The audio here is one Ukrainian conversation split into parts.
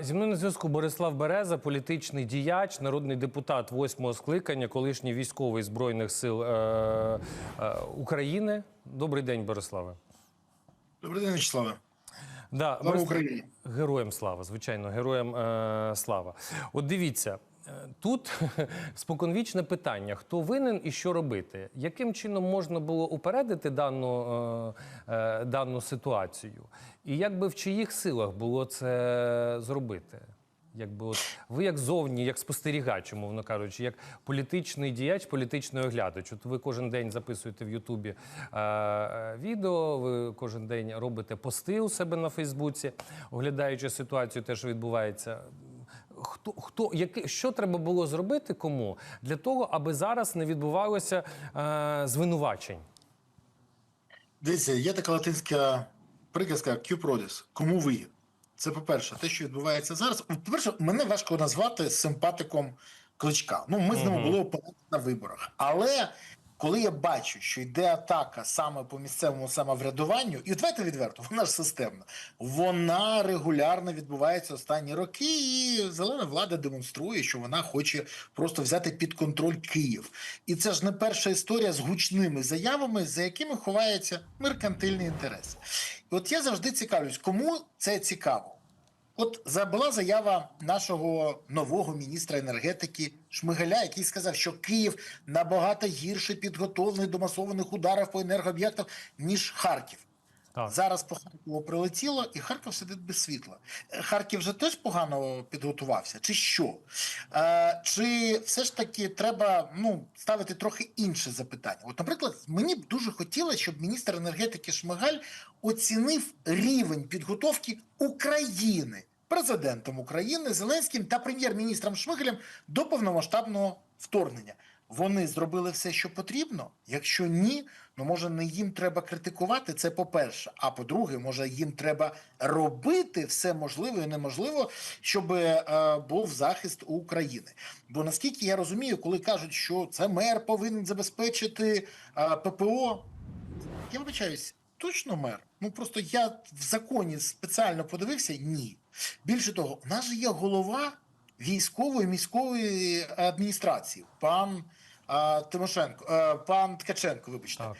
Зі мною на зв'язку Борислав Береза, політичний діяч, народний депутат восьмого скликання, колишній військовий збройних сил е, е, України. Добрий день, Бориславе. Добрий день, Вячеславе. Да, Слава Борис- Україні. Героям слава, звичайно, героям е, слава. От дивіться, тут споконвічне питання: хто винен і що робити? Яким чином можна було упередити дану, е, е, дану ситуацію? І як би в чиїх силах було це зробити? Якби от ви як зовні, як спостерігач, умовно кажучи, як політичний діяч, політичний оглядач. От ви кожен день записуєте в Ютубі е, е, відео, ви кожен день робите пости у себе на Фейсбуці, оглядаючи ситуацію, те, що відбувається. Хто хто яке що треба було зробити кому для того, аби зараз не відбувалося е, звинувачень? Дивіться, є така латинська приказка «Q prodis» – кому вигід. Це по-перше, те, що відбувається зараз. По-перше, мене важко назвати симпатиком кличка. Ну, ми з ним були на виборах. Але коли я бачу, що йде атака саме по місцевому самоврядуванню, і давайте відверто, вона ж системна, вона регулярно відбувається останні роки, і зелена влада демонструє, що вона хоче просто взяти під контроль Київ. І це ж не перша історія з гучними заявами, за якими ховається меркантильний інтерес. І от я завжди цікавлюсь, кому це цікаво. От була заява нашого нового міністра енергетики Шмигаля, який сказав, що Київ набагато гірше підготовлений до масованих ударів по енергооб'єктах, ніж Харків. Так. Зараз по Харкову прилетіло, і Харків сидить без світла. Е, Харків же теж погано підготувався, чи що? Е, чи все ж таки треба ну, ставити трохи інше запитання? От, наприклад, мені б дуже хотілося, щоб міністр енергетики Шмигаль оцінив рівень підготовки України президентом України Зеленським та прем'єр-міністром Шмигалем до повномасштабного вторгнення. Вони зробили все, що потрібно. Якщо ні, ну може не їм треба критикувати. Це по-перше. А по-друге, може їм треба робити все можливе і неможливо, щоб е, був захист України. Бо наскільки я розумію, коли кажуть, що це мер повинен забезпечити е, ППО, я вибачаюсь, точно мер? Ну просто я в законі спеціально подивився. Ні. Більше того, у нас же є голова військової міської адміністрації, пан а, Тимошенко, а, пан Ткаченко, вибачте. Так.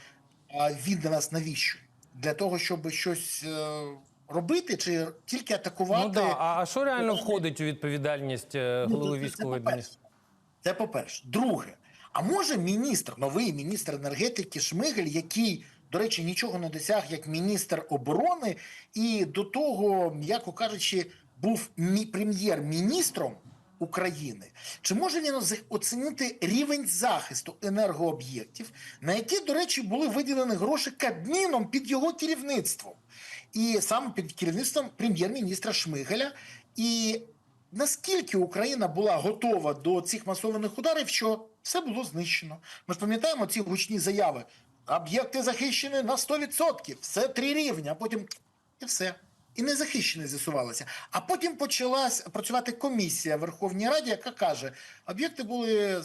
А він для нас навіщо? Для того, щоб щось е, робити, чи тільки атакувати? Ну да, а, а що реально входить у відповідальність е, Ну, голови це військової адміністрації? Це по-перше. Друге, а може міністр, новий міністр енергетики Шмигель, який, до речі, нічого не досяг як міністр оборони, і до того, м'яко кажучи, був мі- прем'єр-міністром України, чи може він оцінити рівень захисту енергооб'єктів, на які, до речі, були виділені гроші Кабміном під його керівництвом, і саме під керівництвом прем'єр-міністра Шмигеля. І наскільки Україна була готова до цих масованих ударів, що все було знищено. Ми ж пам'ятаємо ці гучні заяви. Об'єкти захищені на 100%, все три рівня, а потім і все. І не захищені з'ясувалося. А потім почалась працювати комісія в Верховній Раді, яка каже, об'єкти були е,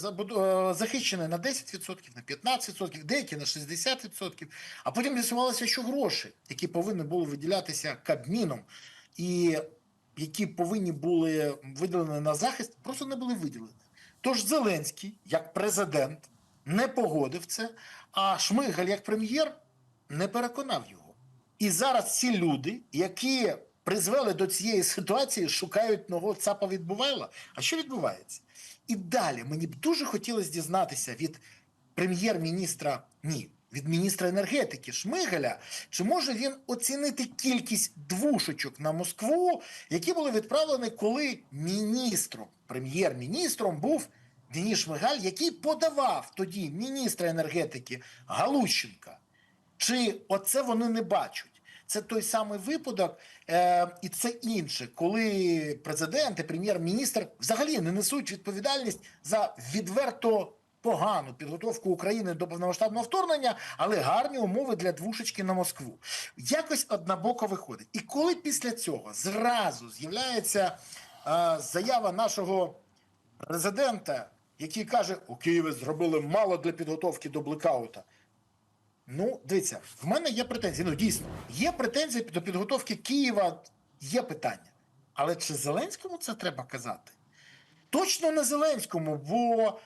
захищені на 10%, на 15%, деякі на 60%. А потім з'ясувалося, що гроші, які повинні були виділятися Кабміном, і які повинні були виділені на захист, просто не були виділені. Тож Зеленський, як президент, не погодив це, а Шмигаль, як прем'єр, не переконав його. І зараз ці люди, які призвели до цієї ситуації, шукають нового ЦАПа відбувайла. А що відбувається? І далі мені б дуже хотілося дізнатися від прем'єр-міністра, ні, від міністра енергетики Шмигаля, чи може він оцінити кількість двушечок на Москву, які були відправлені, коли міністром, прем'єр-міністром був Денис Шмигаль, який подавав тоді міністра енергетики Галущенка. Чи оце вони не бачать? Це той самий випадок, е, і це інше, коли президент і прем'єр-міністр взагалі не несуть відповідальність за відверто погану підготовку України до повномасштабного вторгнення, але гарні умови для двушечки на Москву. Якось однобоко виходить. І коли після цього зразу з'являється е, заява нашого президента, який каже, у Києві зробили мало для підготовки до блекаута. Ну, дивіться, в мене є претензії. Ну, дійсно, є претензії до підготовки Києва, є питання. Але чи Зеленському це треба казати? Точно не Зеленському, бо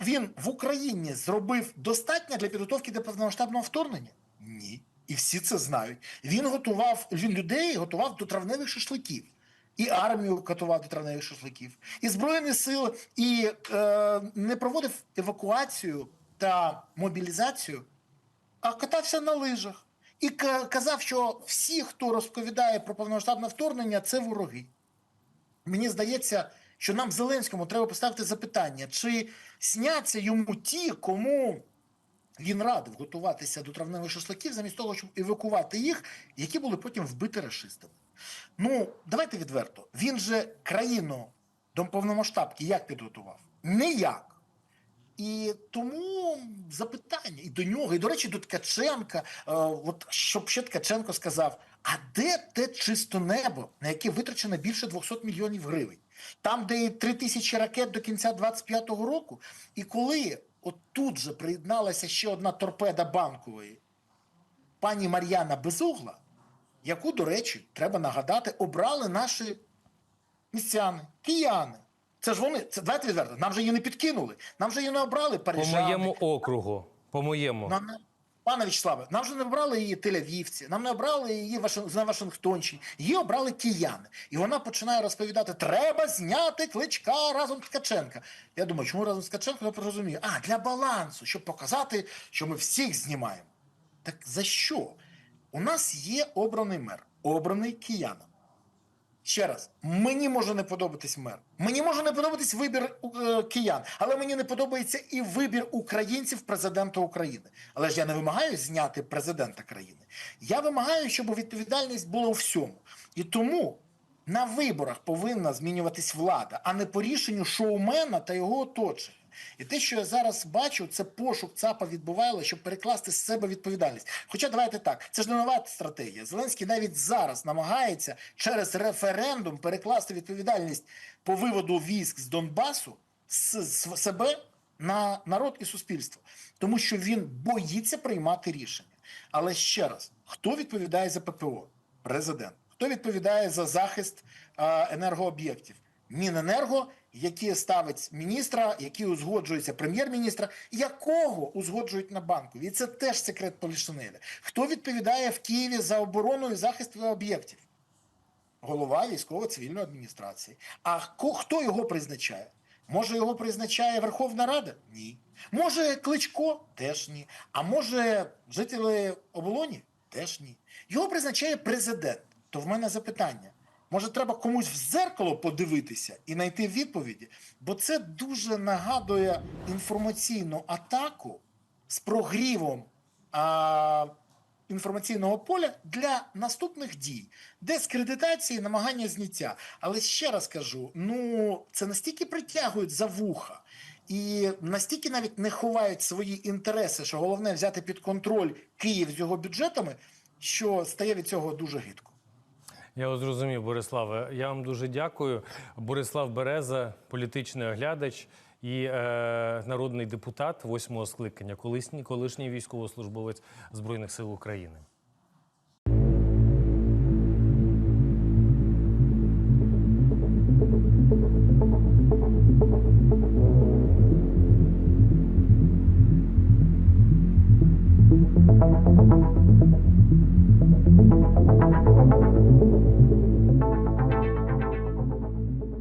він в Україні зробив достатньо для підготовки до повномасштабного вторгнення? Ні. І всі це знають. Він готував, він людей готував до травневих шашликів. І армію готував до травневих шашликів, і Збройні сили, і е, не проводив евакуацію та мобілізацію, катався на лижах. І казав, що всі, хто розповідає про повномасштабне вторгнення, це вороги. Мені здається, що нам Зеленському треба поставити запитання, чи сняться йому ті, кому він радив готуватися до травневих шашликів, замість того, щоб евакувати їх, які були потім вбиті рашистами. Ну, давайте відверто. Він же країну до повномасштабки як підготував? Ніяк. І тому запитання і до нього, і до речі, до Ткаченка, е, от щоб ще Ткаченко сказав: а де те чисто небо, на яке витрачено більше 200 мільйонів гривень? Там, де і 3 тисячі ракет до кінця 25-го року. І коли от тут же приєдналася ще одна торпеда банкової, пані Мар'яна Безугла, яку, до речі, треба нагадати, обрали наші містяни, кияни. Це ж вони, це давайте відверто. Нам же її не підкинули, нам же її не обрали По моєму округу. По моєму. Нам пане Вячеславе, нам же не обрали її тель-авівці, нам не обрали її на Вашингтонщині, її обрали кияни. І вона починає розповідати: треба зняти кличка разом з Ткаченка. Я думаю, чому разом з Ткаченком? Я розумію. А, для балансу, щоб показати, що ми всіх знімаємо. Так за що? У нас є обраний мер, обраний кияном. Ще раз, мені може не подобатись мер. Мені може не подобатись вибір е, киян, але мені не подобається і вибір українців президента України. Але ж я не вимагаю зняти президента країни. Я вимагаю, щоб відповідальність була у всьому. І тому на виборах повинна змінюватись влада, а не по рішенню шоумена та його оточення. І те, що я зараз бачу, це пошук ЦАПа відбуває, щоб перекласти з себе відповідальність. Хоча давайте так, це ж не нова стратегія. Зеленський навіть зараз намагається через референдум перекласти відповідальність по виводу військ з Донбасу з, себе на народ і суспільство, тому що він боїться приймати рішення. Але ще раз, хто відповідає за ППО? Президент. Хто відповідає за захист енергооб'єктів? Міненерго, які ставить міністра, які узгоджується прем'єр-міністра, якого узгоджують на банку. І це теж секрет Полішинеля. Хто відповідає в Києві за оборону і захист об'єктів? Голова військово-цивільної адміністрації. А хто його призначає? Може, його призначає Верховна Рада? Ні. Може, Кличко? Теж ні. А може, жителі оболоні? Теж ні. Його призначає президент. То в мене запитання. Може, треба комусь в зеркало подивитися і знайти відповіді? Бо це дуже нагадує інформаційну атаку з прогрівом а, інформаційного поля для наступних дій, дискредитації, намагання зняття. Але ще раз кажу: ну це настільки притягують за вуха. І настільки навіть не ховають свої інтереси, що головне взяти під контроль Київ з його бюджетами, що стає від цього дуже гидко. Я зрозумів, Бориславе. Я вам дуже дякую. Борислав Береза, політичний оглядач і е, народний депутат восьмого скликання, колишній, колишній військовослужбовець Збройних сил України.